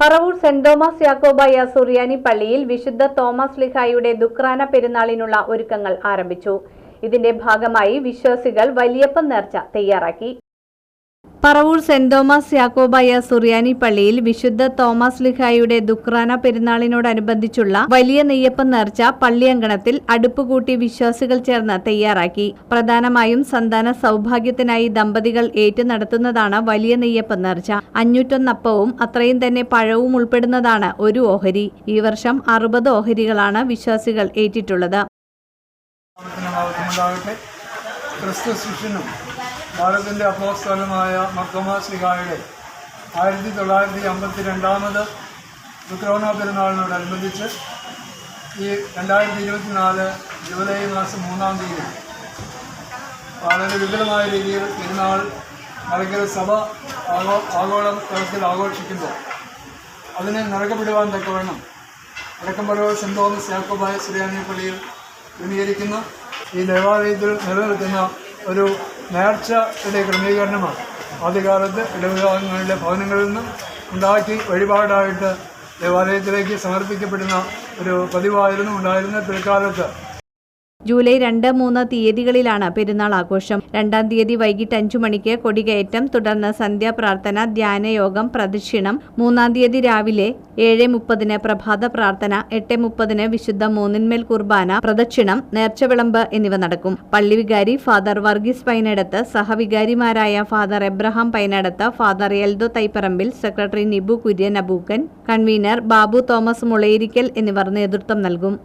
Paravur saint Thomas യാക്കോബായ സുറിയാനി പള്ളിയിൽ വിശുദ്ധ തോമസ് ലിഹായുടെ ദുക്രാന പെരുന്നാളിനുള്ള ഒരുക്കങ്ങൾ ആരംഭിച്ചു. ഇതിന്റെ ഭാഗമായി വിശ്വാസികൾ വലിയപ്പം നേർച്ച തയ്യാറാക്കി. പറവൂർ സെന്റ് തോമസ് യാക്കോബായ സുറിയാനി പള്ളിയിൽ വിശുദ്ധ തോമസ് ലിഹായുടെ ദുക്രാന പെരുന്നാളിനോടനുബന്ധിച്ചുള്ള വലിയ നെയ്യപ്പം നേർച്ച പള്ളിയങ്കണത്തിൽ അടുപ്പുകൂട്ടി വിശ്വാസികൾ ചേർന്ന് തയ്യാറാക്കി. പ്രധാനമായും സന്താന സൗഭാഗ്യത്തിനായി ദമ്പതികൾ ഏറ്റു നടത്തുന്നതാണ് വലിയ നെയ്യപ്പം നേർച്ച. അഞ്ഞൂറ്റൊന്നപ്പവും അത്രയും തന്നെ പഴവും ഉൾപ്പെടുന്നതാണ് ഒരു ഓഹരി. ഈ വർഷം അറുപത് ഓഹരികളാണ് വിശ്വാസികൾ ഏറ്റിട്ടുള്ളത്. ഭാരതത്തിന്റെ അപ്പോസ്തലമായ മർത്തോമാശ്ലിഹായുടെ ആയിരത്തി തൊള്ളായിരത്തി അമ്പത്തി രണ്ടാമത് വിക്രോണ പെരുന്നാളിനോടനുബന്ധിച്ച് ഈ രണ്ടായിരത്തി ഇരുപത്തിനാല് ജൂലൈ മാസം മൂന്നാം തീയതി വളരെ വിപുലമായ രീതിയിൽ പെരുന്നാൾ മലക്കര സഭ ആഗോ ആഗോള തലത്തിൽ ആഘോഷിക്കുമ്പോൾ അതിനെ നിറകപ്പെടുവാൻ തക്കവണ്ണം വടക്കമ്പറവ് സെന്റ് തോമസ് യാക്കോബായ ശ്രീയാനിപ്പള്ളിയിൽ ക്രമീകരിക്കുന്ന ഈ ദേവാലയത്തിൽ നിലനിൽക്കുന്ന ഒരു നേർച്ചയുടെ ക്രമീകരണമാണ്. ആദ്യകാലത്ത് ഇടവിഭാഗങ്ങളിലെ ഭവനങ്ങളിൽ നിന്നും ഉണ്ടാക്കി വഴിപാടായിട്ട് ദേവാലയത്തിലേക്ക് സമർപ്പിക്കപ്പെടുന്ന ഒരു പതിവായിരുന്നു ഉണ്ടായിരുന്ന പിൽക്കാലത്ത്. ജൂലൈ രണ്ട് മൂന്ന് തീയതികളിലാണ് പെരുന്നാൾ ആഘോഷം. രണ്ടാം തീയതി വൈകിട്ട് അഞ്ചു മണിക്ക് കൊടികയറ്റം തുടർന്ന് സന്ധ്യാപ്രാർത്ഥന ധ്യാനയോഗം പ്രദക്ഷിണം മൂന്നാം തീയതി രാവിലെ ഏഴ് മുപ്പതിന് പ്രഭാത പ്രാർത്ഥന എട്ട് മുപ്പതിന് വിശുദ്ധ മൂന്നിന്മേൽ കുർബാന പ്രദക്ഷിണം നേർച്ചവിളമ്പ് എന്നിവ നടക്കും. പള്ളി വികാരി father Varghese Painadath സഹവികാരിമാരായ father Abraham Painadath father Eldo Thaiparambil secretary Nibu Kurian Abookkan convener Babu Thomas Mulayirikkal എന്നിവർ നേതൃത്വം നൽകും.